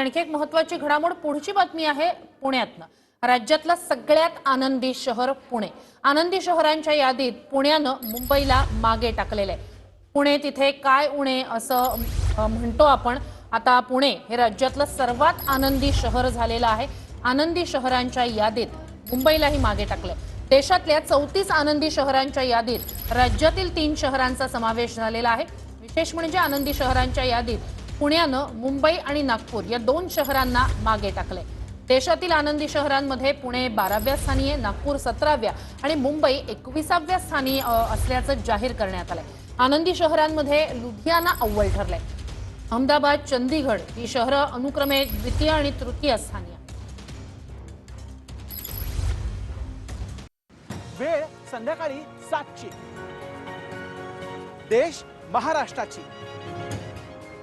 आणखी एक महत्वाची घडामोड पुढची बातमी आहे पुण्यातनं. राज्यातलं सगळ्यात आनंदी शहर पुणे. आनंदी शहरांच्या यादीत पुण्यानं मुंबईला मागे टाकलेलं आहे. पुणे तिथे काय उणे असं म्हणतो आपण. आता पुणे हे राज्यातलं सर्वात आनंदी शहर झालेलं आहे. आनंदी शहरांच्या यादीत मुंबईलाही मागे टाकलंय. देशातल्या चौतीस आनंदी शहरांच्या यादीत राज्यातील तीन शहरांचा समावेश झालेला आहे. विशेष म्हणजे आनंदी शहरांच्या यादीत पुण्यानं मुंबई आणि नागपूर या दोन शहरांना मागे टाकलंय. देशातील आनंदी शहरांमध्ये पुणे बाराव्या स्थानी आहे नागपूर सतराव्या आणि मुंबई एकविसाव्या स्थानी असल्याचं जाहीर करण्यात आलंय. आनंदी शहरांमध्ये लुधियाना अव्वल ठरलंय. अहमदाबाद चंदीगड ही शहरं अनुक्रमे द्वितीय आणि तृतीय स्थानी वेळ संध्याकाळी सातची. देश महाराष्ट्राची.